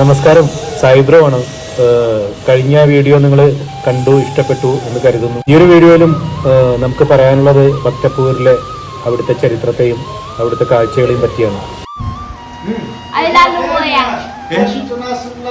നമസ്കാരം. സൈബ്രോ ആണ് കഴിഞ്ഞ വീഡിയോ നിങ്ങൾ കണ്ടു ഇഷ്ടപ്പെട്ടു എന്ന് കരുതുന്നു. ഈ ഒരു വീഡിയോയിലും നമുക്ക് പറയാനുള്ളത് ഭക്തപൂരിലെ അവിടുത്തെ ചരിത്രത്തെയും അവിടുത്തെ കാഴ്ചകളെയും പറ്റിയാണ്.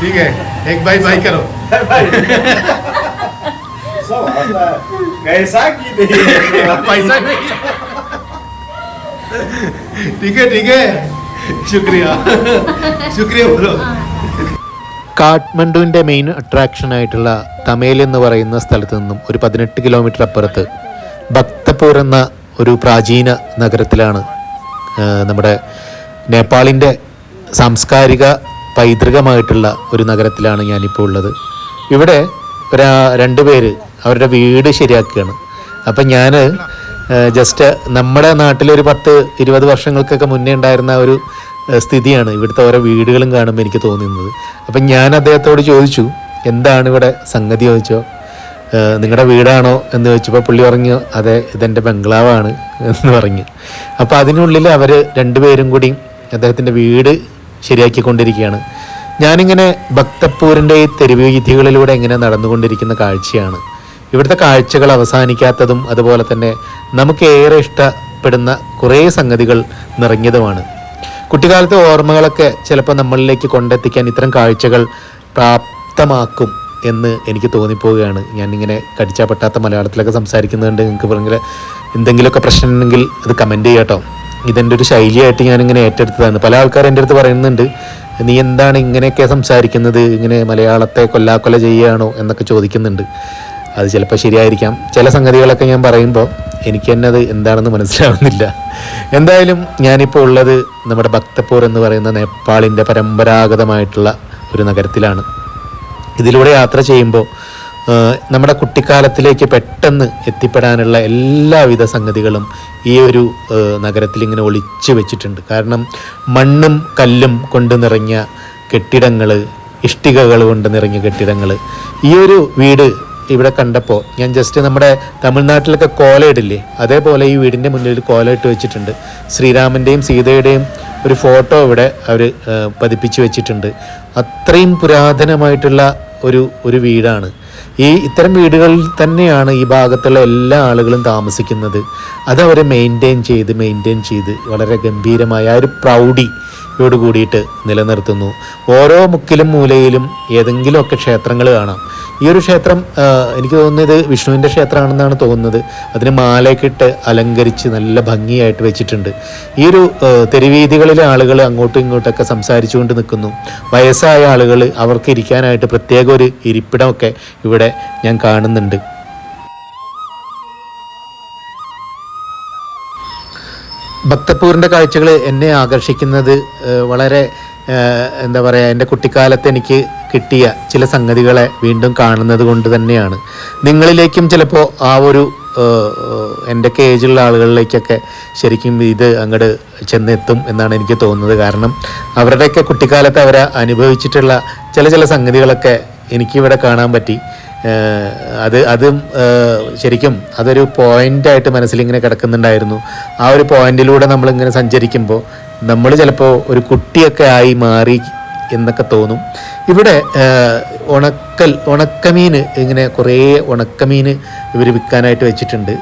ठीक है एक बाई बाई करो। है। कैसा की नहीं पैसा नहीं ठीक है ठीक है। शुक्रिया। शुक्रिया बोलो। കാഠ്മണ്ഡുവിന്റെ മെയിൻ അട്രാക്ഷൻ ആയിട്ടുള്ള തമേൽ എന്ന് പറയുന്ന സ്ഥലത്ത് നിന്നും ഒരു പതിനെട്ട് കിലോമീറ്റർ അപ്പുറത്ത് ഭക്തപൂർ എന്ന ഒരു പ്രാചീന നഗരത്തിലാണ് നമ്മുടെ നേപ്പാളിന്റെ സാംസ്കാരിക പൈതൃകമായിട്ടുള്ള ഒരു നഗരത്തിലാണ് ഞാനിപ്പോൾ ഉള്ളത്. ഇവിടെ ഒരാ രണ്ട് പേര് അവരുടെ വീട് ശരിയാക്കുകയാണ്. അപ്പം ഞാൻ ജസ്റ്റ് നമ്മുടെ നാട്ടിലൊരു പത്ത് ഇരുപത് വർഷങ്ങൾക്കൊക്കെ മുന്നേ ഉണ്ടായിരുന്ന ഒരു സ്ഥിതിയാണ്. ഇവിടുത്തെ ഓരോ വീടുകളും കാണുമ്പോൾ എനിക്ക് തോന്നുന്നത്. അപ്പം ഞാൻ അദ്ദേഹത്തോട് ചോദിച്ചു എന്താണ് ഇവിടെ സംഗതി ചോദിച്ചോ? നിങ്ങളുടെ വീടാണോ എന്ന് ചോദിച്ചപ്പോൾ പുള്ളി പറഞ്ഞു അതെ ഇതെന്റെ ബംഗ്ലാവാണ് എന്ന് പറഞ്ഞു. അപ്പോൾ അതിനുള്ളിൽ അവർ രണ്ടുപേരും കൂടി അദ്ദേഹത്തിന്റെ വീട് ശരിയാക്കിക്കൊണ്ടിരിക്കുകയാണ്. ഞാനിങ്ങനെ ഭക്തപ്പൂരിന്റെ ഈ തെരുവ് വീഥികളിലൂടെ ഇങ്ങനെ നടന്നുകൊണ്ടിരിക്കുന്ന കാഴ്ചയാണ്. ഇവിടുത്തെ കാഴ്ചകൾ അവസാനിക്കാത്തതും അതുപോലെ തന്നെ നമുക്ക് ഏറെ ഇഷ്ടപ്പെടുന്ന കുറേ സംഗതികൾ നിറഞ്ഞതുമാണ്. കുട്ടിക്കാലത്തെ ഓർമ്മകളൊക്കെ ചിലപ്പോൾ നമ്മളിലേക്ക് കൊണ്ടെത്തിക്കാൻ ഇത്തരം കാഴ്ചകൾ പ്രാപ്തമാക്കും എന്ന് എനിക്ക് തോന്നിപ്പോവുകയാണ്. ഞാനിങ്ങനെ കടിച്ചാ പറ്റാത്ത മലയാളത്തിലൊക്കെ സംസാരിക്കുന്നുണ്ട്. നിങ്ങൾക്ക് പറഞ്ഞാൽ എന്തെങ്കിലുമൊക്കെ പ്രശ്നം ഉണ്ടെങ്കിൽ അത് കമന്റ് ചെയ്യാട്ടോ ഇതെന്റെ ഒരു ശൈലിയായിട്ട് ഞാനിങ്ങനെ ഏറ്റെടുത്തതാണ്. പല ആൾക്കാരും എന്റെ അടുത്ത് പറയുന്നുണ്ട് നീ എന്താണ് ഇങ്ങനെയൊക്കെ സംസാരിക്കുന്നത്? ഇങ്ങനെ മലയാളത്തെ കൊല്ലാക്കൊല ചെയ്യുകയാണോ എന്നൊക്കെ ചോദിക്കുന്നുണ്ട്. അത് ചിലപ്പോൾ ശരിയായിരിക്കാം. ചില സംഗതികളൊക്കെ ഞാൻ പറയുമ്പോൾ എനിക്ക് തന്നെ അത് എന്താണെന്ന് മനസ്സിലാവുന്നില്ല. എന്തായാലും ഞാനിപ്പോൾ ഉള്ളത് നമ്മുടെ ഭക്തപൂർ എന്ന് പറയുന്ന നേപ്പാളിന്റെ പരമ്പരാഗതമായിട്ടുള്ള ഒരു നഗരത്തിലാണ്. ഇതിലൂടെ യാത്ര ചെയ്യുമ്പോൾ നമ്മുടെ കുട്ടിക്കാലത്തിലേക്ക് പെട്ടെന്ന് എത്തിപ്പെടാനുള്ള എല്ലാവിധ സംഗതികളും ഈ ഒരു നഗരത്തിൽ ഇങ്ങനെ ഒളിച്ചു വെച്ചിട്ടുണ്ട്. കാരണം മണ്ണും കല്ലും കൊണ്ട് നിറഞ്ഞ കെട്ടിടങ്ങൾ ഇഷ്ടികകൾ കൊണ്ട് നിറഞ്ഞ കെട്ടിടങ്ങൾ ഈ ഒരു വീട് ഇവിടെ കണ്ടപ്പോൾ ഞാൻ ജസ്റ്റ് നമ്മുടെ തമിഴ്നാട്ടിലൊക്കെ കോലയിടില്ലേ? അതേപോലെ ഈ വീടിന്റെ മുന്നിൽ കോലയിട്ട് വെച്ചിട്ടുണ്ട്. ശ്രീരാമന്റെയും സീതയുടെയും ഒരു ഫോട്ടോ ഇവിടെ അവർ പതിപ്പിച്ച് വെച്ചിട്ടുണ്ട്. അത്രയും പുരാതനമായിട്ടുള്ള ഒരു ഒരു വീടാണ്. ഈ ഇത്തരം വീടുകളിൽ തന്നെയാണ് ഈ ഭാഗത്തുള്ള എല്ലാ ആളുകളും താമസിക്കുന്നത്. അത് അവർ മെയിന്റെയിൻ ചെയ്ത് മെയിന്റെയിൻ ചെയ്ത് വളരെ ഗംഭീരമായ ആ ഒരു പ്രൗഢി യോട് കൂടിയിട്ട് നിലനിർത്തുന്നു. ഓരോ മുക്കിലും മൂലയിലും ഏതെങ്കിലുമൊക്കെ ക്ഷേത്രങ്ങൾ കാണാം. ഈ ഒരു ക്ഷേത്രം എനിക്ക് തോന്നുന്നത് വിഷ്ണുവിന്റെ ക്ഷേത്രമാണെന്നാണ് തോന്നുന്നത്. അതിന് മാലയ്ക്കിട്ട് അലങ്കരിച്ച് നല്ല ഭംഗിയായിട്ട് വെച്ചിട്ടുണ്ട്. ഈ ഒരു തെരുവീതികളിലെ ആളുകൾ അങ്ങോട്ടും ഇങ്ങോട്ടൊക്കെ സംസാരിച്ചുകൊണ്ട് നിൽക്കുന്നു. വയസ്സായ ആളുകൾ അവർക്ക് ഇരിക്കാനായിട്ട് പ്രത്യേക ഒരു ഇരിപ്പിടമൊക്കെ ഇവിടെ ഞാൻ കാണുന്നുണ്ട്. ഭക്തപ്പൂരിന്റെ കാഴ്ചകൾ എന്നെ ആകർഷിക്കുന്നത് വളരെ എന്താ പറയുക എന്റെ കുട്ടിക്കാലത്ത് എനിക്ക് കിട്ടിയ ചില സംഗതികളെ വീണ്ടും കാണുന്നത് കൊണ്ട് തന്നെയാണ്. നിങ്ങളിലേക്കും ചിലപ്പോൾ ആ ഒരു എന്റെയൊക്കെ ഏജുള്ള ആളുകളിലേക്കൊക്കെ ശരിക്കും ഇത് അങ്ങോട്ട് ചെന്നെത്തും എന്നാണ് എനിക്ക് തോന്നുന്നത്. കാരണം അവരുടെയൊക്കെ കുട്ടിക്കാലത്ത് അവരെ അനുഭവിച്ചിട്ടുള്ള ചില ചില സംഗതികളൊക്കെ എനിക്കിവിടെ കാണാൻ പറ്റി. അത് അതും ശരിക്കും അതൊരു പോയിന്റായിട്ട് മനസ്സിലിങ്ങനെ കിടക്കുന്നുണ്ടായിരുന്നു. ആ ഒരു പോയിന്റിലൂടെ നമ്മളിങ്ങനെ സഞ്ചരിക്കുമ്പോൾ നമ്മൾ ചിലപ്പോൾ ഒരു കുട്ടിയൊക്കെ ആയി മാറി എന്നൊക്കെ തോന്നും. ഇവിടെ ഉണക്കൽ ഉണക്കമീൻ ഇങ്ങനെ കുറേ ഉണക്കമീൻ ഇവർ വിൽക്കാനായിട്ട് വെച്ചിട്ടുണ്ട്.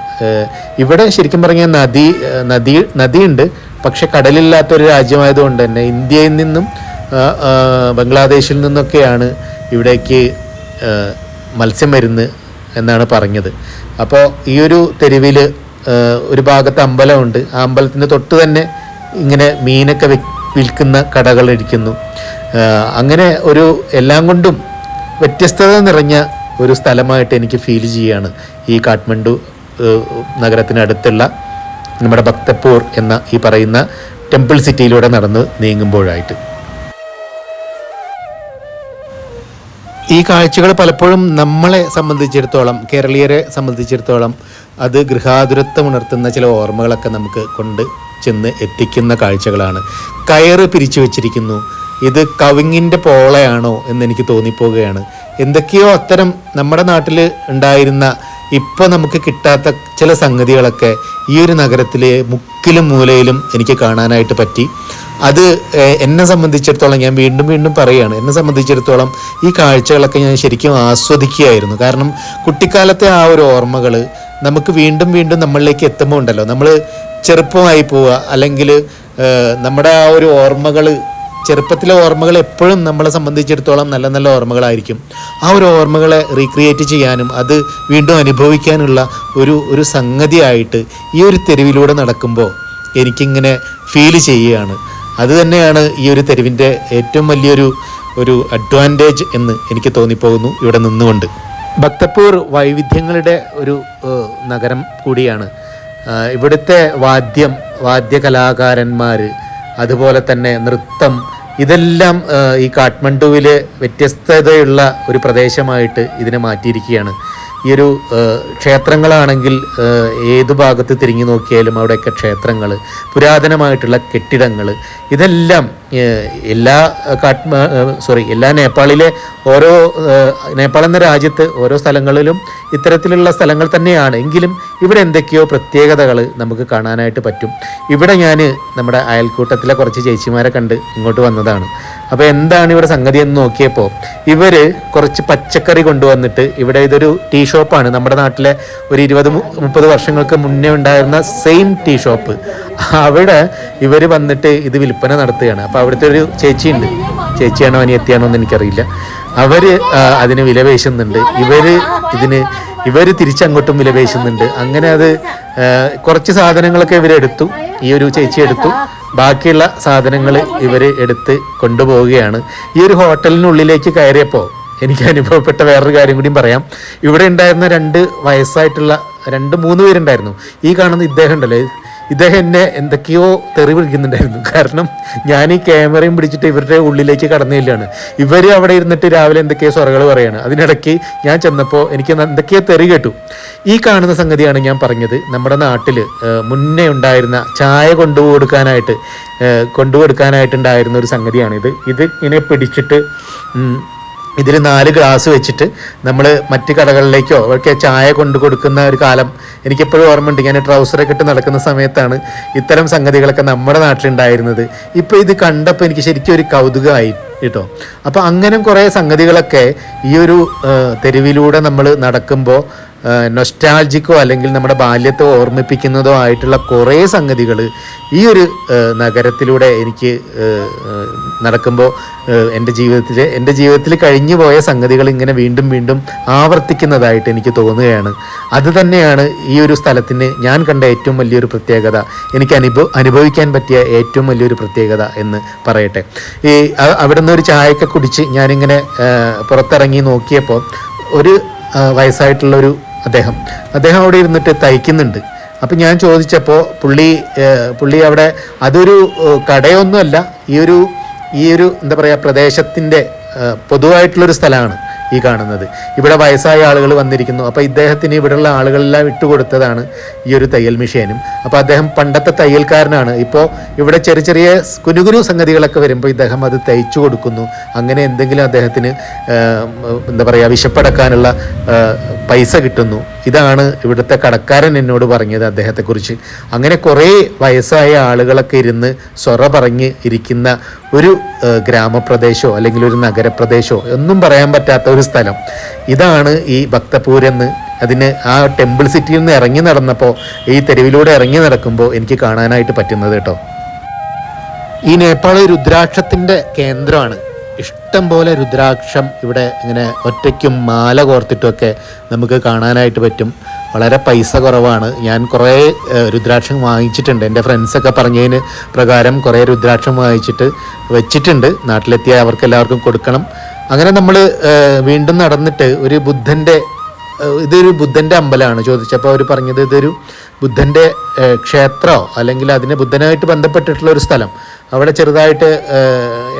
ഇവിടെ ശരിക്കും പറഞ്ഞാൽ നദി നദി നദിയുണ്ട്. പക്ഷെ കടലില്ലാത്തൊരു രാജ്യമായതുകൊണ്ട് തന്നെ ഇന്ത്യയിൽ നിന്നും ബംഗ്ലാദേശിൽ നിന്നൊക്കെയാണ് ഇവിടേക്ക് ഏഹ് മത്സ്യം വരുന്ന് എന്നാണ് പറഞ്ഞത്. അപ്പോൾ ഈ ഒരു തെരുവിൽ ഒരു ഭാഗത്ത് അമ്പലമുണ്ട്. ആ അമ്പലത്തിന്റെ തൊട്ട് തന്നെ ഇങ്ങനെ മീനൊക്കെ വിൽക്കുന്ന കടകൾ ഇരിക്കുന്നു. അങ്ങനെ ഒരു എല്ലാം കൊണ്ടും വ്യത്യസ്തത നിറഞ്ഞ ഒരു സ്ഥലമായിട്ട് എനിക്ക് ഫീൽ ചെയ്യുകയാണ് ഈ കാഠ്മണ്ഡു നഗരത്തിനടുത്തുള്ള നമ്മുടെ ഭക്തപൂർ എന്ന ഈ പറയുന്ന ടെമ്പിൾ സിറ്റിയിലൂടെ നടന്ന് നീങ്ങുമ്പോഴായിട്ട്. ഈ കാഴ്ചകൾ പലപ്പോഴും നമ്മളെ സംബന്ധിച്ചിടത്തോളം കേരളീയരെ സംബന്ധിച്ചിടത്തോളം അത് ഗൃഹാതുരത്വം ഉണർത്തുന്ന ചില ഓർമ്മകളൊക്കെ നമുക്ക് കൊണ്ട് ചെന്ന് എത്തിക്കുന്ന കാഴ്ചകളാണ്. കയറ് പിരിച്ചു വച്ചിരിക്കുന്നു. ഇത് കവിങ്ങിന്റെ പോളയാണോ എന്ന് എനിക്ക് തോന്നിപ്പോവുകയാണ്. എന്തൊക്കെയോ അത്തരം നമ്മുടെ നാട്ടിൽ ഉണ്ടായിരുന്ന ഇപ്പോൾ നമുക്ക് കിട്ടാത്ത ചില സംഗതികളൊക്കെ ഈ ഒരു നഗരത്തിലെ മുക്കിലും മൂലയിലും എനിക്ക് കാണാനായിട്ട് പറ്റി. അത് എന്നെ സംബന്ധിച്ചിടത്തോളം ഞാൻ വീണ്ടും വീണ്ടും പറയുകയാണ് എന്നെ സംബന്ധിച്ചിടത്തോളം ഈ കാഴ്ചകളൊക്കെ ഞാൻ ശരിക്കും ആസ്വദിക്കുകയായിരുന്നു. കാരണം കുട്ടിക്കാലത്തെ ആ ഒരു ഓർമ്മകൾ നമുക്ക് വീണ്ടും വീണ്ടും നമ്മളിലേക്ക് എത്തുമ്പോൾ ഉണ്ടല്ലോ. നമ്മൾ ചെറുപ്പമായി പോവുക അല്ലെങ്കിൽ നമ്മുടെ ആ ഒരു ഓർമ്മകൾ ചെറുപ്പത്തിലെ ഓർമ്മകൾ എപ്പോഴും നമ്മളെ സംബന്ധിച്ചിടത്തോളം നല്ല നല്ല ഓർമ്മകളായിരിക്കും. ആ ഒരു ഓർമ്മകളെ റീക്രിയേറ്റ് ചെയ്യാനും അത് വീണ്ടും അനുഭവിക്കാനുള്ള ഒരു ഒരു സംഗതിയായിട്ട് ഈ ഒരു തെരുവിലൂടെ നടക്കുമ്പോൾ എനിക്കിങ്ങനെ ഫീൽ ചെയ്യുകയാണ്. അത് തന്നെയാണ് ഈ ഒരു തെരുവിന്റെ ഏറ്റവും വലിയൊരു ഒരു അഡ്വാന്റേജ് എന്ന് എനിക്ക് തോന്നിപ്പോകുന്നു ഇവിടെ നിന്നുകൊണ്ട്. ഭക്തപൂർ വൈവിധ്യങ്ങളുടെ ഒരു നഗരം കൂടിയാണ്. ഇവിടുത്തെ വാദ്യം വാദ്യകലാകാരന്മാർ അതുപോലെ തന്നെ നൃത്തം ഇതെല്ലാം ഈ കാഠ്മണ്ഡുവിലെ വ്യത്യസ്തതയുള്ള ഒരു പ്രദേശമായിട്ട് ഇതിനെ മാറ്റിയിരിക്കുകയാണ്. ഈ ഒരു ക്ഷേത്രങ്ങളാണെങ്കിൽ ഏത് ഭാഗത്ത് തിരിഞ്ഞു നോക്കിയാലും അവിടെയൊക്കെ ക്ഷേത്രങ്ങൾ പുരാതനമായിട്ടുള്ള കെട്ടിടങ്ങൾ ഇതെല്ലാം എല്ലാ കാഠ്മ സോറി എല്ലാ നേപ്പാളിലെ ഓരോ നേപ്പാൾ എന്ന രാജ്യത്ത് ഓരോ സ്ഥലങ്ങളിലും ഇത്തരത്തിലുള്ള സ്ഥലങ്ങൾ തന്നെയാണ്. എങ്കിലും ഇവിടെ എന്തൊക്കെയോ പ്രത്യേകതകൾ നമുക്ക് കാണാനായിട്ട് പറ്റും. ഇവിടെ ഞാൻ നമ്മുടെ അയൽക്കൂട്ടത്തിലെ കുറച്ച് ചേച്ചിമാരെ കണ്ട് ഇങ്ങോട്ട് വന്നതാണ്. അപ്പോൾ എന്താണ് ഇവിടെ സംഗതി എന്ന് നോക്കിയപ്പോൾ ഇവർ കുറച്ച് പച്ചക്കറി കൊണ്ടുവന്നിട്ട് ഇവിടെ ഇതൊരു ടീ ഷോപ്പാണ്. നമ്മുടെ നാട്ടിലെ ഒരു ഇരുപത് മുപ്പത് വർഷങ്ങൾക്ക് മുന്നേ ഉണ്ടായിരുന്ന സെയിം ടീ ഷോപ്പ്. അവിടെ ഇവർ വന്നിട്ട് ഇത് വിൽപ്പന നടത്തുകയാണ്. അപ്പോൾ അവിടുത്തെ ഒരു ചേച്ചിയുണ്ട്. ചേച്ചിയാണോ അനിയത്തിയാണോ എന്ന് എനിക്കറിയില്ല. അവർ അതിന് വില പേശുന്നുണ്ട്. ഇവർ ഇതിന് ഇവർ തിരിച്ചങ്ങോട്ടും വില അങ്ങനെ അത് കുറച്ച് സാധനങ്ങളൊക്കെ ഇവരെടുത്തു ഈ ഒരു ചേച്ചി എടുത്തു. ബാക്കിയുള്ള സാധനങ്ങൾ ഇവർ എടുത്ത് കൊണ്ടുപോവുകയാണ്. ഈ ഒരു ഹോട്ടലിനുള്ളിലേക്ക് കയറിയപ്പോൾ എനിക്ക് അനുഭവപ്പെട്ട വേറൊരു കാര്യം കൂടിയും പറയാം. ഇവിടെ ഉണ്ടായിരുന്ന രണ്ട് വയസ്സായിട്ടുള്ള രണ്ട് മൂന്ന് പേരുണ്ടായിരുന്നു. ഈ കാണുന്ന ഇദ്ദേഹം ഉണ്ടല്ലോ. ഇദ്ദേഹം എന്നെ എന്തൊക്കെയോ തെറി വിളിക്കുന്നുണ്ടായിരുന്നു. കാരണം ഞാൻ ഈ ക്യാമറയും പിടിച്ചിട്ട് ഇവരുടെ ഉള്ളിലേക്ക് കടന്നില്ലാണ്. ഇവർ അവിടെ ഇരുന്നിട്ട് രാവിലെ എന്തൊക്കെയോ സ്വറകൾ പറയാണ്. അതിനിടയ്ക്ക് ഞാൻ ചെന്നപ്പോൾ എനിക്ക് എന്തൊക്കെയോ തെറി കേട്ടു. ഈ കാണുന്ന സംഗതിയാണ് ഞാൻ പറഞ്ഞത്. നമ്മുടെ നാട്ടിൽ മുന്നേ ഉണ്ടായിരുന്ന ചായ കൊണ്ടുപോടുക്കാനായിട്ട് കൊണ്ടുപോടുക്കാനായിട്ടുണ്ടായിരുന്ന ഒരു സംഗതിയാണിത്. ഇത് ഇങ്ങനെ പിടിച്ചിട്ട് ഇതിൽ നാല് ഗ്ലാസ് വെച്ചിട്ട് നമ്മൾ മറ്റ് കടകളിലേക്കോ അവർക്ക് ചായ കൊണ്ടു കൊടുക്കുന്ന ഒരു കാലം എനിക്കെപ്പോഴും ഓർമ്മയുണ്ട്. ഞാൻ ട്രൗസറൊക്കെ ഇട്ട് നടക്കുന്ന സമയത്താണ് ഇത്തരം സംഗതികളൊക്കെ നമ്മുടെ നാട്ടിലുണ്ടായിരുന്നത്. ഇപ്പോൾ ഇത് കണ്ടപ്പോൾ എനിക്ക് ശരിക്കും ഒരു കൗതുകമായി കേട്ടോ. അപ്പോൾ അങ്ങനെ കുറേ സംഗതികളൊക്കെ ഈ ഒരു തെരുവിലൂടെ നമ്മൾ നടക്കുമ്പോൾ നൊസ്റ്റാൾജിക്കോ അല്ലെങ്കിൽ നമ്മുടെ ബാല്യത്തെ ഓർമ്മിപ്പിക്കുന്നതോ ആയിട്ടുള്ള കുറേ സംഗതികൾ ഈ ഒരു നഗരത്തിലൂടെ എനിക്ക് നടക്കുമ്പോൾ എന്റെ ജീവിതത്തിൽ എന്റെ ജീവിതത്തിൽ കഴിഞ്ഞു പോയ സംഗതികൾ ഇങ്ങനെ വീണ്ടും വീണ്ടും ആവർത്തിക്കുന്നതായിട്ട് എനിക്ക് തോന്നുകയാണ്. അത് തന്നെയാണ് ഈ ഒരു സ്ഥലത്തിന് ഞാൻ കണ്ട ഏറ്റവും വലിയൊരു പ്രത്യേകത. എനിക്ക് അനുഭവ അനുഭവിക്കാൻ പറ്റിയ ഏറ്റവും വലിയൊരു പ്രത്യേകത എന്ന് പറയട്ടെ. ഈ അവിടെ അവിടുന്ന് ഒരു ചായയൊക്കെ കുടിച്ച് ഞാനിങ്ങനെ പുറത്തിറങ്ങി നോക്കിയപ്പോൾ ഒരു വയസ്സായിട്ടുള്ളൊരു അദ്ദേഹം. അദ്ദേഹം അവിടെ ഇരുന്നിട്ട് തയ്ക്കുന്നുണ്ട്. അപ്പം ഞാൻ ചോദിച്ചപ്പോൾ പുള്ളി പുള്ളി അവിടെ അതൊരു കടയൊന്നുമല്ല ഈ ഒരു ഈ ഒരു എന്താ പറയുക പ്രദേശത്തിന്റെ പൊതുവായിട്ടുള്ളൊരു സ്ഥലമാണ്. ഈ കാണുന്നത്. ഇവിടെ വയസ്സായ ആളുകൾ വന്നിരിക്കുന്നു. അപ്പോൾ ഇദ്ദേഹത്തിന് ഇവിടെയുള്ള ആളുകളെല്ലാം ഇട്ടുകൊടുത്തതാണ് ഈ ഒരു തയ്യൽ മിഷീനും. അപ്പോൾ അദ്ദേഹം പണ്ടത്തെ തയ്യൽക്കാരനാണ്. ഇപ്പോൾ ഇവിടെ ചെറിയ ചെറിയ കുനു കുനു സംഗതികളൊക്കെ വരുമ്പോൾ ഇദ്ദേഹം അത് തയ്ച്ചു കൊടുക്കുന്നു. അങ്ങനെ എന്തെങ്കിലും അദ്ദേഹത്തിന് എന്താ പറയുക വിശപ്പടക്കാനുള്ള പൈസ കിട്ടുന്നു. ഇതാണ് ഇവിടുത്തെ കടക്കാരൻ എന്നോട് പറഞ്ഞത് അദ്ദേഹത്തെക്കുറിച്ച്. അങ്ങനെ കുറേ വയസ്സായ ആളുകളൊക്കെ ഇരുന്ന് സ്വറ പറഞ്ഞ് ഇരിക്കുന്ന ഒരു ഗ്രാമപ്രദേശോ ഗ്രാമപ്രദേശമോ അല്ലെങ്കിൽ ഒരു നഗരപ്രദേശമോ ഒന്നും പറയാൻ പറ്റാത്ത ഒരു സ്ഥലം. ഇതാണ് ഈ ഭക്തപൂരെന്ന് അതിന് ആ ടെമ്പിൾ സിറ്റിയിൽ നിന്ന് ഇറങ്ങി നടന്നപ്പോൾ ഈ തെരുവിലൂടെ ഇറങ്ങി നടക്കുമ്പോൾ എനിക്ക് കാണാനായിട്ട് പറ്റുന്നത് കേട്ടോ. ഈ നേപ്പാൾ രുദ്രാക്ഷത്തിന്റെ കേന്ദ്രമാണ്. ഇഷ്ടം പോലെ രുദ്രാക്ഷം ഇവിടെ ഇങ്ങനെ ഒറ്റയ്ക്കും മാല കോർത്തിട്ടുമൊക്കെ നമുക്ക് കാണാനായിട്ട് പറ്റും. വളരെ പൈസ കുറവാണ്. ഞാൻ കുറേ രുദ്രാക്ഷം വാങ്ങിച്ചിട്ടുണ്ട്. എന്റെ ഫ്രണ്ട്സൊക്കെ പറഞ്ഞതിന് പ്രകാരം കുറേ രുദ്രാക്ഷം വാങ്ങിച്ചിട്ട് വെച്ചിട്ടുണ്ട്. നാട്ടിലെത്തിയ അവർക്കെല്ലാവർക്കും കൊടുക്കണം. അങ്ങനെ നമ്മൾ വീണ്ടും നടന്നിട്ട് ഒരു ബുദ്ധന്റെ ഇതൊരു ബുദ്ധന്റെ അമ്പലമാണ് ചോദിച്ചപ്പോൾ അവർ പറഞ്ഞത് ഇതൊരു ബുദ്ധന്റെ ക്ഷേത്രമോ അല്ലെങ്കിൽ അതിന് ബുദ്ധനായിട്ട് ബന്ധപ്പെട്ടിട്ടുള്ള ഒരു സ്ഥലം. അവിടെ ചെറുതായിട്ട്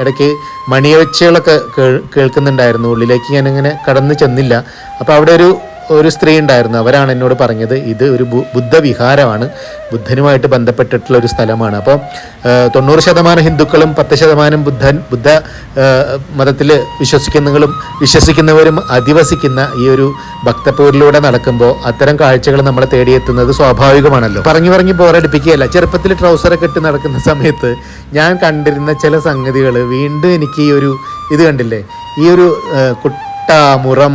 ഇടയ്ക്ക് മണിയൊച്ചകളൊക്കെ കേൾ കേൾക്കുന്നുണ്ടായിരുന്നു. ഉള്ളിലേക്ക് ഞാനിങ്ങനെ കടന്നു ചെന്നില്ല. അപ്പോൾ അവിടെ ഒരു ഒരു സ്ത്രീ ഉണ്ടായിരുന്നു. അവരാണ് എന്നോട് പറഞ്ഞത് ഇത് ഒരു ബുദ്ധവിഹാരമാണ്. ബുദ്ധനുമായിട്ട് ബന്ധപ്പെട്ടിട്ടുള്ള ഒരു സ്ഥലമാണ്. അപ്പോൾ തൊണ്ണൂറ് ശതമാനം ഹിന്ദുക്കളും പത്ത് ശതമാനം ബുദ്ധൻ ബുദ്ധ മതത്തിൽ വിശ്വസിക്കുന്നവരും വിശ്വസിക്കുന്നവരും അധിവസിക്കുന്ന ഈ ഒരു ഭക്തപ്പൂരിലൂടെ നടക്കുമ്പോൾ അത്തരം കാഴ്ചകൾ നമ്മളെ തേടിയെത്തുന്നത് സ്വാഭാവികമാണല്ലോ. പറഞ്ഞു പറഞ്ഞു ബോറടിപ്പിക്കുകയല്ല ചെറുപ്പത്തിൽ ട്രൗസറൊക്കെ ഇട്ട് നടക്കുന്ന സമയത്ത് ഞാൻ കണ്ടിരുന്ന ചില സംഗതികൾ വീണ്ടും എനിക്ക് ഈ ഒരു ഇത് കണ്ടില്ലേ? ഈ ഒരു കുട്ട മുറം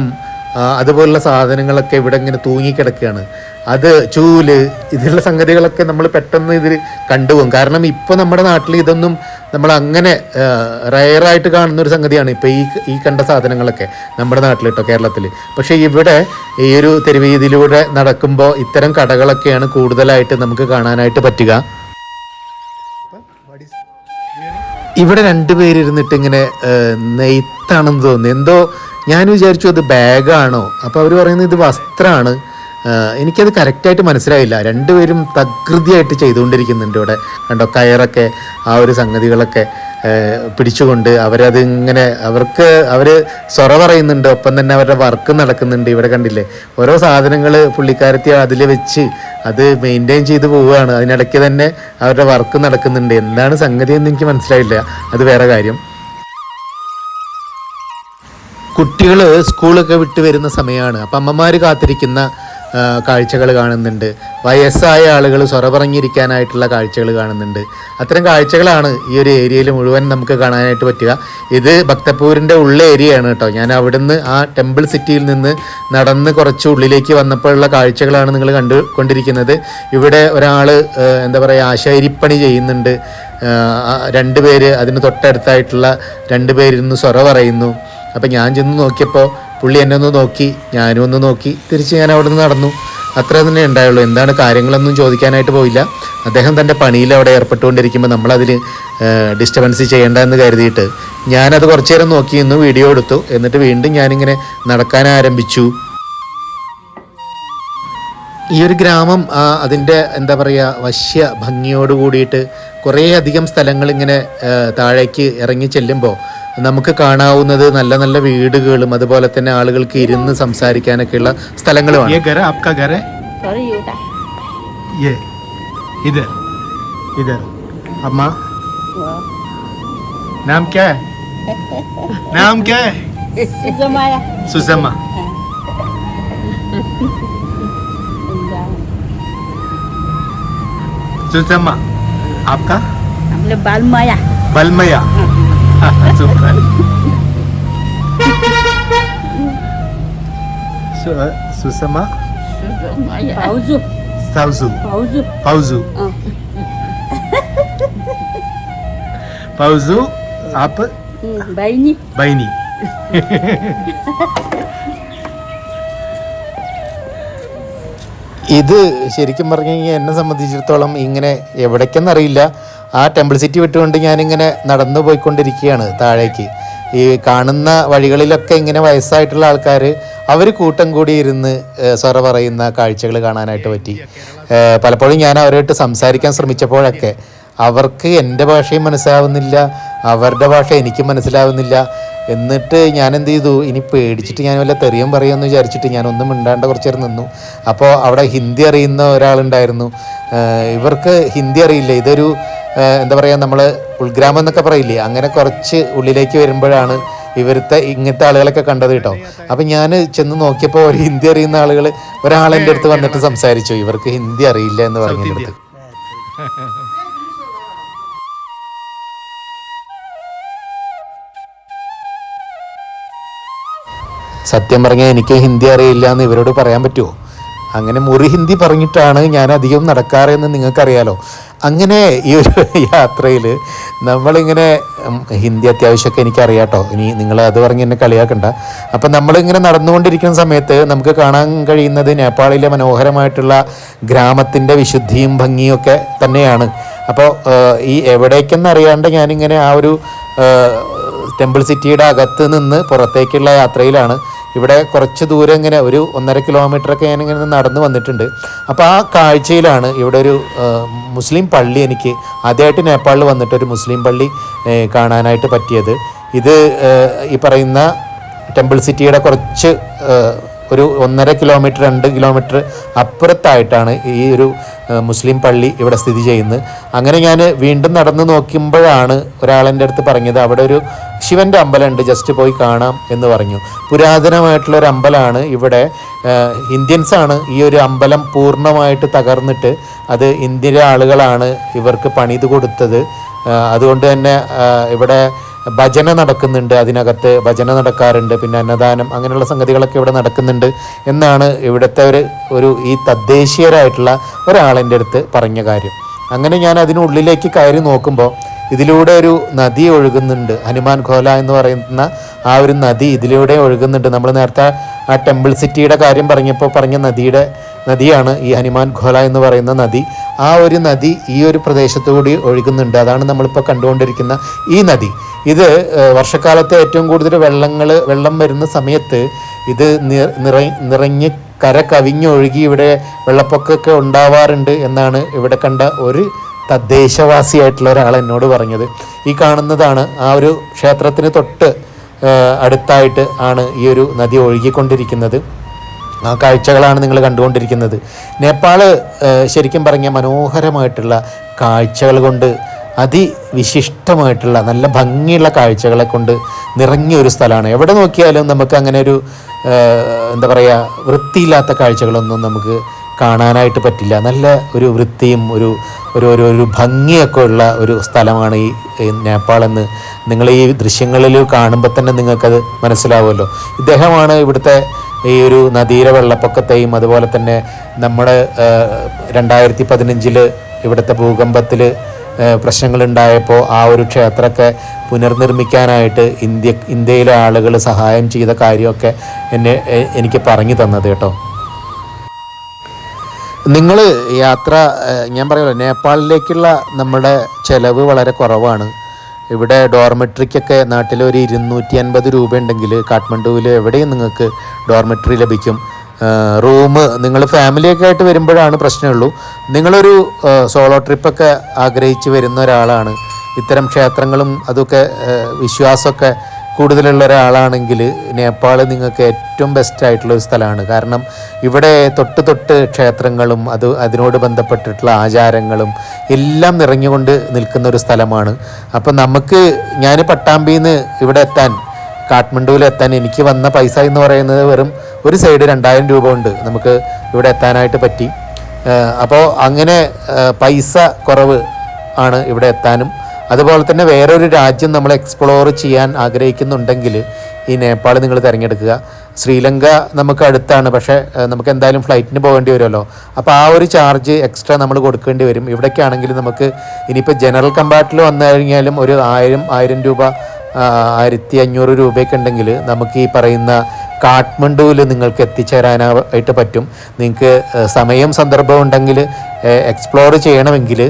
അതുപോലുള്ള സാധനങ്ങളൊക്കെ ഇവിടെ ഇങ്ങനെ തൂങ്ങിക്കിടക്കുകയാണ് അത് ചൂൽ ഇതിലുള്ള സംഗതികളൊക്കെ നമ്മൾ പെട്ടെന്ന് ഇതിൽ കണ്ടുപോകും. കാരണം ഇപ്പോൾ നമ്മുടെ നാട്ടിൽ ഇതൊന്നും നമ്മൾ അങ്ങനെ റയറായിട്ട് കാണുന്ന ഒരു സംഗതിയാണ് ഇപ്പോൾ ഈ ഈ കണ്ട സാധനങ്ങളൊക്കെ നമ്മുടെ നാട്ടിൽ കേട്ടോ കേരളത്തിൽ പക്ഷേ ഇവിടെ ഈ ഒരു തെരുവീതിയിലൂടെ നടക്കുമ്പോൾ ഇത്തരം കടകളൊക്കെയാണ് കൂടുതലായിട്ട് നമുക്ക് കാണാനായിട്ട് പറ്റുക. ഇവിടെ രണ്ടുപേരിരുന്നിട്ട് ഇങ്ങനെ നെയ്ത്താണെന്ന് തോന്നുന്നു. എന്തോ ഞാൻ വിചാരിച്ചു അത് ബാഗാണോ? അപ്പോൾ അവർ പറയുന്നത് ഇത് വസ്ത്രമാണ് എനിക്കത് കറക്റ്റായിട്ട് മനസ്സിലായില്ല. രണ്ടുപേരും തകൃതിയായിട്ട് ചെയ്തുകൊണ്ടിരിക്കുന്നുണ്ട് ഇവിടെ. കണ്ടോ കയറൊക്കെ ആ ഒരു സംഗതികളൊക്കെ പിടിച്ചുകൊണ്ട് അവരത് ഇങ്ങനെ അവർക്ക് അവർ സൊറ പറയുന്നുണ്ട്. ഒപ്പം തന്നെ അവരുടെ വർക്ക് നടക്കുന്നുണ്ട് ഇവിടെ കണ്ടില്ലേ? ഓരോ സാധനങ്ങൾ പുള്ളിക്കാരത്തി അതിൽ വെച്ച് അത് മെയിന്റെയിൻ ചെയ്ത് പോവുകയാണ്. അതിനിടയ്ക്ക് തന്നെ അവരുടെ വർക്ക് നടക്കുന്നുണ്ട്. എന്താണ് സംഗതി എന്ന് എനിക്ക് മനസ്സിലായില്ല. അത് വേറെ കാര്യം. കുട്ടികൾ സ്കൂളൊക്കെ വിട്ട് വരുന്ന സമയമാണ് അപ്പം അമ്മമാർ കാത്തിരിക്കുന്ന കാഴ്ചകൾ കാണുന്നുണ്ട്. വയസ്സായ ആളുകൾ സ്വറപറങ്ങിയിരിക്കാനായിട്ടുള്ള കാഴ്ചകൾ കാണുന്നുണ്ട്. അത്തരം കാഴ്ചകളാണ് ഈ ഒരു ഏരിയയിൽ മുഴുവൻ നമുക്ക് കാണാനായിട്ട് പറ്റുക. ഇത് ഭക്തപൂരിന്റെ ഉള്ള ഏരിയയാണ് കേട്ടോ. ഞാൻ അവിടുന്ന് ആ ടെമ്പിൾ സിറ്റിയിൽ നിന്ന് നടന്ന് കുറച്ച് ഉള്ളിലേക്ക് വന്നപ്പോഴുള്ള കാഴ്ചകളാണ് നിങ്ങൾ കണ്ടുകൊണ്ടിരിക്കുന്നത് ഇവിടെ ഒരാൾ എന്താ പറയുക ആശാരിപ്പണി ചെയ്യുന്നുണ്ട്. രണ്ട് പേര് അതിന് തൊട്ടടുത്തായിട്ടുള്ള രണ്ട് പേരിരുന്ന് സ്വറ പറയുന്നു. അപ്പം ഞാൻ ചെന്ന് നോക്കിയപ്പോൾ പുള്ളി എന്നെ ഒന്ന് നോക്കി ഞാനും ഒന്ന് നോക്കി. തിരിച്ച് ഞാൻ അവിടെ നിന്ന് നടന്നു. അത്ര തന്നെ ഉണ്ടായുള്ളൂ. എന്താണ് കാര്യങ്ങളൊന്നും ചോദിക്കാനായിട്ട് പോയില്ല. അദ്ദേഹം തന്റെ പണിയിൽ അവിടെ ഏർപ്പെട്ടുകൊണ്ടിരിക്കുമ്പോൾ നമ്മളതിൽ ഡിസ്റ്റർബൻസ് ചെയ്യേണ്ട എന്ന് കരുതിയിട്ട് ഞാനത് കുറച്ചു നേരം നോക്കി ഇന്ന് വീഡിയോ എടുത്തു. എന്നിട്ട് വീണ്ടും ഞാനിങ്ങനെ നടക്കാൻ ആരംഭിച്ചു. ഈ ഒരു ഗ്രാമം അതിന്റെ എന്താ പറയുക വശ്യ ഭംഗിയോട് കൂടിയിട്ട് കുറേയധികം സ്ഥലങ്ങൾ ഇങ്ങനെ താഴേക്ക് ഇറങ്ങി ചെല്ലുമ്പോൾ നമുക്ക് കാണാവുന്നത് നല്ല നല്ല വീടുകളും അതുപോലെ തന്നെ ആളുകൾക്ക് ഇരുന്ന് സംസാരിക്കാനൊക്കെ ഉള്ള സ്ഥലങ്ങളുമാണ് ഇത് സുസമ്മ സുസമ്മ ബൽമയ ബൽമയ സുസമ ഫൗസു ഫൗസു ഫൗസു ഫൗസു ഫൗസു ആപ്പ്. ബൈനി. ബൈനി. ഇത് ശരിക്കും പറഞ്ഞു കഴിഞ്ഞാൽ എന്നെ സംബന്ധിച്ചിടത്തോളം ഇങ്ങനെ എവിടേക്കെന്നറിയില്ല ആ ടെമ്പിൾ സിറ്റി വിട്ടുകൊണ്ട് ഞാനിങ്ങനെ നടന്നു പോയിക്കൊണ്ടിരിക്കുകയാണ് താഴേക്ക്. ഈ കാണുന്ന വഴികളിലൊക്കെ ഇങ്ങനെ വയസ്സായിട്ടുള്ള ആൾക്കാർ അവർ കൂട്ടം കൂടി ഇരുന്ന് സ്വറ പറയുന്ന കാഴ്ചകൾ കാണാനായിട്ട് പറ്റി. പലപ്പോഴും ഞാൻ അവരുമായിട്ട് സംസാരിക്കാൻ ശ്രമിച്ചപ്പോഴൊക്കെ അവർക്ക് എന്റെ ഭാഷയും മനസ്സിലാവുന്നില്ല. അവരുടെ ഭാഷ എനിക്കും മനസ്സിലാവുന്നില്ല. എന്നിട്ട് ഞാൻ എന്ത് ചെയ്തു? ഇനി പേടിച്ചിട്ട് ഞാൻ വല്ല തെറിയും പറയുമെന്ന് വിചാരിച്ചിട്ട് ഞാൻ ഒന്നും മിണ്ടാണ്ട് കുറച്ച് നേരം നിന്നു. അപ്പോൾ അവിടെ ഹിന്ദി അറിയുന്ന ഒരാളുണ്ടായിരുന്നു. ഇവർക്ക് ഹിന്ദി അറിയില്ല. ഇതൊരു എന്താ പറയുക നമ്മൾ ഉൾഗ്രാമം എന്നൊക്കെ പറയില്ലേ? അങ്ങനെ കുറച്ച് ഉള്ളിലേക്ക് വരുമ്പോഴാണ് ഇവരത്തെ ഇങ്ങനത്തെ ആളുകളൊക്കെ കണ്ടത് കേട്ടോ. അപ്പം ഞാൻ ചെന്ന് നോക്കിയപ്പോൾ ഒരു ഹിന്ദി അറിയുന്ന ആളുകൾ ഒരാളെന്റെ അടുത്ത് വന്നിട്ട് സംസാരിച്ചു. ഇവർക്ക് ഹിന്ദി അറിയില്ല എന്ന് പറഞ്ഞു സത്യം പറഞ്ഞാൽ എനിക്ക് ഹിന്ദി അറിയില്ല എന്ന് ഇവരോട് പറയാൻ പറ്റുമോ അങ്ങനെ മുറി ഹിന്ദി പറഞ്ഞിട്ടാണ് ഞാൻ അധികം നടക്കാറെന്ന് നിങ്ങൾക്കറിയാലോ. അങ്ങനെ ഈ ഒരു യാത്രയിൽ നമ്മളിങ്ങനെ ഹിന്ദി അത്യാവശ്യമൊക്കെ എനിക്കറിയാട്ടോ. ഇനി നിങ്ങൾ അത് പറഞ്ഞ് എന്നെ കളിയാക്കണ്ട. അപ്പം നമ്മളിങ്ങനെ നടന്നുകൊണ്ടിരിക്കുന്ന സമയത്ത് നമുക്ക് കാണാൻ കഴിയുന്നത് നേപ്പാളിലെ മനോഹരമായിട്ടുള്ള ഗ്രാമത്തിന്റെ വിശുദ്ധിയും ഭംഗിയും ഒക്കെ തന്നെയാണ്. അപ്പോൾ ഈ എവിടേക്കെന്ന് അറിയാണ്ട് ഞാനിങ്ങനെ ആ ഒരു ടെമ്പിൾ സിറ്റിയുടെ അകത്ത് നിന്ന് പുറത്തേക്കുള്ള യാത്രയിലാണ്. ഇവിടെ കുറച്ച് ദൂരം ഇങ്ങനെ ഒരു ഒന്നര കിലോമീറ്ററൊക്കെ ഞാനിങ്ങനെ നടന്ന് വന്നിട്ടുണ്ട്. അപ്പോൾ ആ കാഴ്ചയിലാണ് ഇവിടെ ഒരു മുസ്ലിം പള്ളി എനിക്ക് ആദ്യമായിട്ട് നേപ്പാളിൽ വന്നിട്ട് ഒരു മുസ്ലിം പള്ളി കാണാനായിട്ട് പറ്റിയത്. ഇത് ഈ പറയുന്ന ടെമ്പിൾ സിറ്റിയുടെ കുറച്ച് ഒരു ഒന്നര കിലോമീറ്റർ രണ്ട് കിലോമീറ്റർ അപ്പുറത്തായിട്ടാണ് ഈ ഒരു മുസ്ലിം പള്ളി ഇവിടെ സ്ഥിതി ചെയ്യുന്നത്. അങ്ങനെ ഞാൻ വീണ്ടും നടന്നു നോക്കുമ്പോഴാണ് ഒരാളെന്റെ അടുത്ത് പറഞ്ഞത് അവിടെ ഒരു ശിവന്റെ അമ്പലമുണ്ട് ജസ്റ്റ് പോയി കാണാം എന്ന് പറഞ്ഞു. പുരാതനമായിട്ടുള്ള ഒരു അമ്പലമാണ് ഇവിടെ. ഇന്ത്യൻസാണ് ഈ ഒരു അമ്പലം പൂർണമായിട്ട് തകർന്നിട്ട് അത് ഇന്ത്യയിലെ ആളുകളാണ് ഇവർക്ക് പണിത് കൊടുത്തത്. അതുകൊണ്ട് തന്നെ ഇവിടെ ഭജന നടക്കുന്നുണ്ട് അതിനകത്ത് ഭജന നടക്കാറുണ്ട് പിന്നെ അന്നദാനം അങ്ങനെയുള്ള സംഗതികളൊക്കെ ഇവിടെ നടക്കുന്നുണ്ട് എന്നാണ് ഇവിടുത്തെ ഒരു ഒരു ഈ തദ്ദേശീയരായിട്ടുള്ള ഒരാളെന്റെ അടുത്ത് പറഞ്ഞ കാര്യം. അങ്ങനെ ഞാൻ അതിനുള്ളിലേക്ക് കയറി നോക്കുമ്പോൾ ഇതിലൂടെ ഒരു നദി ഒഴുകുന്നുണ്ട്. ഹനുമാൻ ഖോല എന്ന് പറയുന്ന ആ ഒരു നദി ഇതിലൂടെ ഒഴുകുന്നുണ്ട്. നമ്മൾ നേരത്തെ ആ ടെമ്പിൾ സിറ്റിയുടെ കാര്യം പറഞ്ഞപ്പോൾ പറഞ്ഞ നദിയുടെ നദിയാണ് ഈ ഹനുമാൻ ഖോല എന്ന് പറയുന്ന നദി. ആ ഒരു നദി ഈ ഒരു പ്രദേശത്തുകൂടി ഒഴുകുന്നുണ്ട്. അതാണ് നമ്മളിപ്പോൾ കണ്ടുകൊണ്ടിരിക്കുന്ന ഈ നദി. ഇത് വർഷക്കാലത്തെ ഏറ്റവും കൂടുതൽ വെള്ളങ്ങൾ വെള്ളം വരുന്ന സമയത്ത് ഇത് നിറ- നിറ- നിറഞ്ഞ് കര കവിഞ്ഞൊഴുകി ഇവിടെ വെള്ളപ്പൊക്കമൊക്കെ ഉണ്ടാവാറുണ്ട് എന്നാണ് ഇവിടെ കണ്ട ഒരു തദ്ദേശവാസിയായിട്ടുള്ള ഒരാൾ എന്നോട് പറഞ്ഞത്. ഈ കാണുന്നതാണ് ആ ഒരു ക്ഷേത്രത്തിന് തൊട്ട് അടുത്തായിട്ട് ആണ് ഈ ഒരു നദി ഒഴുകിക്കൊണ്ടിരിക്കുന്നത്. ആ കാഴ്ചകളാണ് നിങ്ങൾ കണ്ടുകൊണ്ടിരിക്കുന്നത്. നേപ്പാൾ ശരിക്കും പറഞ്ഞാൽ മനോഹരമായിട്ടുള്ള കാഴ്ചകൾ കൊണ്ട് അതിവിശിഷ്ടമായിട്ടുള്ള നല്ല ഭംഗിയുള്ള കാഴ്ചകളെ കൊണ്ട് നിറഞ്ഞ ഒരു സ്ഥലമാണ്. എവിടെ നോക്കിയാലും നമുക്ക് അങ്ങനെ ഒരു എന്താ പറയുക വൃത്തിയില്ലാത്ത കാഴ്ചകളൊന്നും നമുക്ക് കാണാനായിട്ട് പറ്റില്ല. നല്ല ഒരു വൃത്തിയും ഒരു ഒരു ഒരു ഒരു ഭംഗിയൊക്കെ ഉള്ള ഒരു സ്ഥലമാണ് ഈ നേപ്പാൾ എന്ന് നിങ്ങൾ ഈ ദൃശ്യങ്ങളിൽ കാണുമ്പോൾ തന്നെ നിങ്ങൾക്കത് മനസ്സിലാവുമല്ലോ. ഇദ്ദേഹമാണ് ഇവിടുത്തെ ഈ ഒരു നദിയിലെ വെള്ളപ്പൊക്കത്തെയും അതുപോലെ തന്നെ നമ്മുടെ രണ്ടായിരത്തി പതിനഞ്ചിൽ ഇവിടുത്തെ ഭൂകമ്പത്തിൽ പ്രശ്നങ്ങളുണ്ടായപ്പോൾ ആ ഒരു ക്ഷേത്രമൊക്കെ പുനർനിർമ്മിക്കാനായിട്ട് ഇന്ത്യ ഇന്ത്യയിലെ ആളുകൾ സഹായം ചെയ്ത കാര്യമൊക്കെ എന്നെ എനിക്ക് പറഞ്ഞു തന്നത് കേട്ടോ. നിങ്ങൾ യാത്ര ഞാൻ പറയുമല്ലോ നേപ്പാളിലേക്കുള്ള നമ്മുടെ ചിലവ് വളരെ കുറവാണ്. ഇവിടെ ഡോർമെട്രിക്കൊക്കെ നാട്ടിൽ ഒരു ഇരുന്നൂറ്റി അൻപത് രൂപ ഉണ്ടെങ്കിൽ കാഠ്മണ്ഡുവിൽ എവിടെയും നിങ്ങൾക്ക് ഡോർമെട്രി ലഭിക്കും. റൂം നിങ്ങൾ ഫാമിലിയൊക്കെ ആയിട്ട് വരുമ്പോഴാണ് പ്രശ്നമുള്ളൂ. നിങ്ങളൊരു സോളോ ട്രിപ്പൊക്കെ ആഗ്രഹിച്ച് വരുന്ന ഒരാളാണ്. ഇത്തരം ക്ഷേത്രങ്ങളും അതൊക്കെ വിശ്വാസമൊക്കെ കൂടുതലുള്ള ഒരാളാണെങ്കിൽ നേപ്പാൾ നിങ്ങൾക്ക് ഏറ്റവും ബെസ്റ്റ് ആയിട്ടുള്ള ഒരു സ്ഥലമാണ്. കാരണം ഇവിടെ തൊട്ട് തൊട്ട് ക്ഷേത്രങ്ങളും അത് അതിനോട് ബന്ധപ്പെട്ടിട്ടുള്ള ആചാരങ്ങളും എല്ലാം നിറഞ്ഞുകൊണ്ട് നിൽക്കുന്ന ഒരു സ്ഥലമാണ്. അപ്പം നമുക്ക് ഞാൻ പട്ടാമ്പിയിൽ നിന്ന് ഇവിടെ എത്താൻ കാഠ്മണ്ഡുവിൽ എത്താൻ എനിക്ക് വന്ന പൈസ എന്ന് പറയുന്നത് വെറും ഒരു സൈഡ് രണ്ടായിരം രൂപ ഉണ്ട് നമുക്ക് ഇവിടെ എത്താനായിട്ട് പറ്റി. അപ്പോൾ അങ്ങനെ പൈസ കുറവ് ആണ് ഇവിടെ എത്താനും. അതുപോലെ തന്നെ വേറൊരു രാജ്യം നമ്മൾ എക്സ്പ്ലോർ ചെയ്യാൻ ആഗ്രഹിക്കുന്നുണ്ടെങ്കിൽ ഈ നേപ്പാൾ നിങ്ങൾ തിരഞ്ഞെടുക്കുക. ശ്രീലങ്ക നമുക്ക് അടുത്താണ്. പക്ഷേ നമുക്ക് എന്തായാലും ഫ്ലൈറ്റിന് പോകേണ്ടി വരുമല്ലോ. അപ്പോൾ ആ ഒരു ചാർജ് എക്സ്ട്രാ നമ്മൾ കൊടുക്കേണ്ടി വരും. ഇവിടേക്ക് ആണെങ്കിൽ നമുക്ക് ഇനിയിപ്പോൾ ജനറൽ കമ്പാർട്ടിൽ വന്നു കഴിഞ്ഞാലും ഒരു ആയിരം ആയിരം രൂപ ആയിരത്തി അഞ്ഞൂറ് രൂപയൊക്കെ ഉണ്ടെങ്കിൽ നമുക്ക് ഈ പറയുന്ന കാഠ്മണ്ഡുവിൽ നിങ്ങൾക്ക് എത്തിച്ചേരാനായിട്ട് പറ്റും. നിങ്ങൾക്ക് സമയം സന്ദർഭം ഉണ്ടെങ്കിൽ എക്സ്പ്ലോർ ചെയ്യണമെങ്കിൽ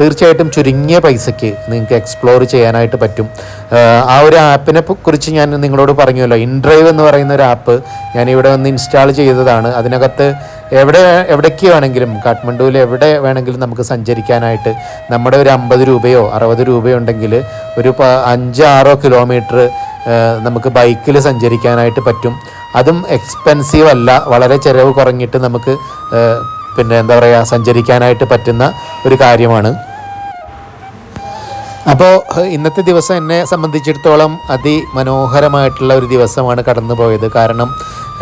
തീർച്ചയായിട്ടും ചുരുങ്ങിയ പൈസയ്ക്ക് നിങ്ങൾക്ക് എക്സ്പ്ലോർ ചെയ്യാനായിട്ട് പറ്റും. ആ ഒരു ആപ്പിനെ കുറിച്ച് ഞാൻ നിങ്ങളോട് പറഞ്ഞല്ലോ ഇൻഡ്രൈവ് എന്ന് പറയുന്ന ഒരു ആപ്പ് ഞാൻ ഇവിടെ വന്ന് ഇൻസ്റ്റാൾ ചെയ്തതാണ്. അതിനകത്ത് എവിടെ എവിടേക്ക് വേണമെങ്കിലും കാഠ്മണ്ഡുവിൽ എവിടെ വേണമെങ്കിലും നമുക്ക് സഞ്ചരിക്കാനായിട്ട് നമ്മുടെ ഒരു അമ്പത് രൂപയോ അറുപത് രൂപയോ ഉണ്ടെങ്കിൽ ഒരു അഞ്ച് ആറോ കിലോമീറ്റർ നമുക്ക് ബൈക്കിൽ സഞ്ചരിക്കാനായിട്ട് പറ്റും. അതും എക്സ്പെൻസീവ് അല്ല. വളരെ ചിലവ് കുറഞ്ഞിട്ട് നമുക്ക് പിന്നെ എന്താ പറയുക സഞ്ചരിക്കാനായിട്ട് പറ്റുന്ന ഒരു കാര്യമാണ്. അപ്പോൾ ഇന്നത്തെ ദിവസം എന്നെ സംബന്ധിച്ചിടത്തോളം അതിമനോഹരമായിട്ടുള്ള ഒരു ദിവസമാണ് കടന്നു പോയത് കാരണം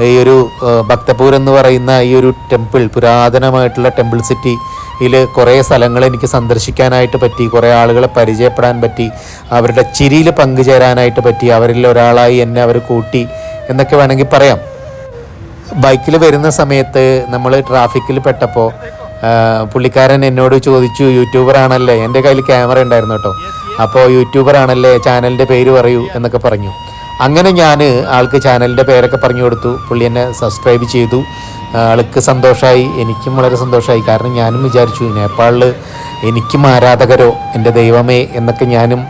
ഈ ഒരു ഭക്തപൂർ എന്ന് പറയുന്ന ഈ ഒരു ടെമ്പിൾ പുരാതനമായിട്ടുള്ള ടെമ്പിൾ സിറ്റിയിൽ കുറേ സ്ഥലങ്ങൾ എനിക്ക് സന്ദർശിക്കാനായിട്ട് പറ്റി കുറേ ആളുകളെ പരിചയപ്പെടാൻ പറ്റി അവരുടെ ചിരിയിൽ പങ്കുചേരാനായിട്ട് പറ്റി അവരിൽ ഒരാളായി എന്നെ അവർ കൂട്ടി എന്നൊക്കെ വേണമെങ്കിൽ പറയാം. ബൈക്കിൽ വരുന്ന സമയത്ത് നമ്മൾ ട്രാഫിക്കിൽ പെട്ടപ്പോൾ പുള്ളിക്കാരൻ എന്നോട് ചോദിച്ചു യൂട്യൂബർ ആണല്ലേ? എന്റെ കയ്യിൽ ക്യാമറ ഉണ്ടായിരുന്നു കേട്ടോ. അപ്പോൾ യൂട്യൂബർ ആണല്ലേ ചാനലിന്റെ പേര് പറയൂ എന്നൊക്കെ പറഞ്ഞു. അങ്ങനെ ഞാൻ ആൾക്ക് ചാനലിന്റെ പേരൊക്കെ പറഞ്ഞു കൊടുത്തു. പുള്ളി എന്നെ സബ്സ്ക്രൈബ് ചെയ്തു. ആൾക്ക് സന്തോഷമായി എനിക്കും വളരെ സന്തോഷമായി കാരണം ഞാനും വിചാരിച്ചു നേപ്പാളിൽ എനിക്കും ആരാധകരോ? എന്റെ ദൈവമേ എന്നൊക്കെ ഞാനും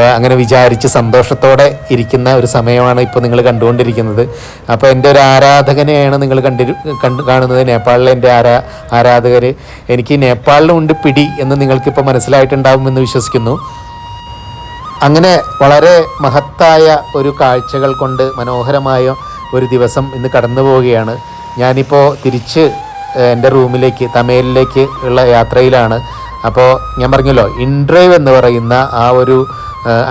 അങ്ങനെ വിചാരിച്ച് സന്തോഷത്തോടെ ഇരിക്കുന്ന ഒരു സമയമാണ് ഇപ്പോൾ നിങ്ങൾ കണ്ടുകൊണ്ടിരിക്കുന്നത്. അപ്പോൾ എന്റെ ഒരു ആരാധകനെയാണ് നിങ്ങൾ കണ്ടിരു കണ്ടു കാണുന്നത്. നേപ്പാളിലെ എന്റെ ആരാ ആരാധകർ. എനിക്ക് നേപ്പാളിലുണ്ട് പിടി എന്ന് നിങ്ങൾക്കിപ്പോൾ മനസ്സിലായിട്ടുണ്ടാവുമെന്ന് വിശ്വസിക്കുന്നു. അങ്ങനെ വളരെ മഹത്തായ ഒരു കാഴ്ചകൾ കൊണ്ട് മനോഹരമായ ഒരു ദിവസം ഇന്ന് കടന്നു പോവുകയാണ്. ഞാനിപ്പോൾ തിരിച്ച് എന്റെ റൂമിലേക്ക് തമേലിലേക്ക് ഉള്ള യാത്രയിലാണ്. അപ്പോൾ ഞാൻ പറഞ്ഞല്ലോ ഇൻഡ്രൈവ് എന്ന് പറയുന്ന ആ ഒരു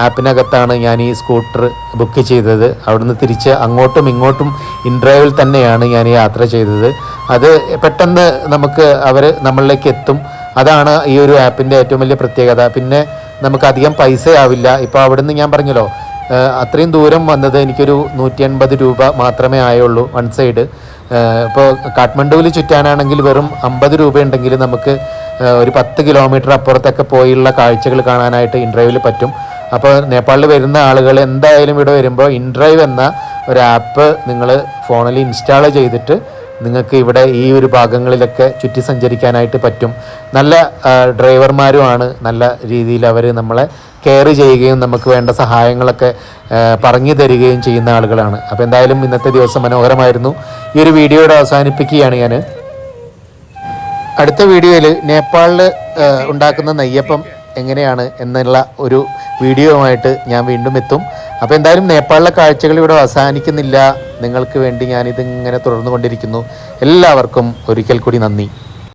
ആപ്പിനകത്താണ് ഞാൻ ഈ സ്കൂട്ടർ ബുക്ക് ചെയ്തത്. അവിടുന്ന് തിരിച്ച് അങ്ങോട്ടും ഇങ്ങോട്ടും ഇൻഡ്രൈവിൽ തന്നെയാണ് ഞാൻ യാത്ര ചെയ്തത്. അത് പെട്ടെന്ന് നമുക്ക് അവർ നമ്മളിലേക്ക് എത്തും. അതാണ് ഈ ഒരു ആപ്പിന്റെ ഏറ്റവും വലിയ പ്രത്യേകത. പിന്നെ നമുക്ക് അധികം പൈസ ആവില്ല ഇപ്പോൾ അവിടുന്ന് ഞാൻ പറഞ്ഞല്ലോ അത്രയും ദൂരം വന്നത് എനിക്കൊരു നൂറ്റി അൻപത് രൂപ മാത്രമേ ആയുള്ളൂ വൺ സൈഡ് ഇപ്പോൾ കാഠ്മണ്ഡുവിൽ ചുറ്റാനാണെങ്കിൽ വെറും അമ്പത് രൂപ ഉണ്ടെങ്കിൽ നമുക്ക് ഒരു പത്ത് കിലോമീറ്റർ അപ്പുറത്തൊക്കെ പോയുള്ള കാഴ്ചകൾ കാണാനായിട്ട് ഇൻഡ്രൈവിൽ പറ്റും. അപ്പോൾ നേപ്പാളിൽ വരുന്ന ആളുകൾ എന്തായാലും ഇവിടെ വരുമ്പോൾ ഇൻഡ്രൈവ് എന്ന ഒരു ആപ്പ് നിങ്ങൾ ഫോണിൽ ഇൻസ്റ്റാൾ ചെയ്തിട്ട് നിങ്ങൾക്ക് ഇവിടെ ഈ ഒരു ഭാഗങ്ങളിലൊക്കെ ചുറ്റി സഞ്ചരിക്കാനായിട്ട് പറ്റും. നല്ല ഡ്രൈവർമാരുമാണ് നല്ല രീതിയിൽ അവർ നമ്മളെ കെയർ ചെയ്യുകയും നമുക്ക് വേണ്ട സഹായങ്ങളൊക്കെ പറഞ്ഞു തരികയും ചെയ്യുന്ന ആളുകളാണ്. അപ്പോൾ എന്തായാലും ഇന്നത്തെ ദിവസം മനോഹരമായിരുന്നു. ഈ ഒരു വീഡിയോയുടെ അവസാനിപ്പിക്കുകയാണ് ഞാൻ അടുത്ത വീഡിയോയിൽ നേപ്പാളിൽ ഉണ്ടാക്കുന്ന നെയ്യപ്പം എങ്ങനെയാണ് എന്നുള്ള ഒരു വീഡിയോയുമായിട്ട് ഞാൻ വീണ്ടും എത്തും. അപ്പോൾ എന്തായാലും നേപ്പാളിലെ കാഴ്ചകൾ ഇവിടെ അവസാനിക്കുന്നില്ല. നിങ്ങൾക്ക് വേണ്ടി ഞാനിതിങ്ങനെ തുടർന്നു കൊണ്ടിരിക്കുന്നു എല്ലാവർക്കും ഒരിക്കൽ കൂടി നന്ദി.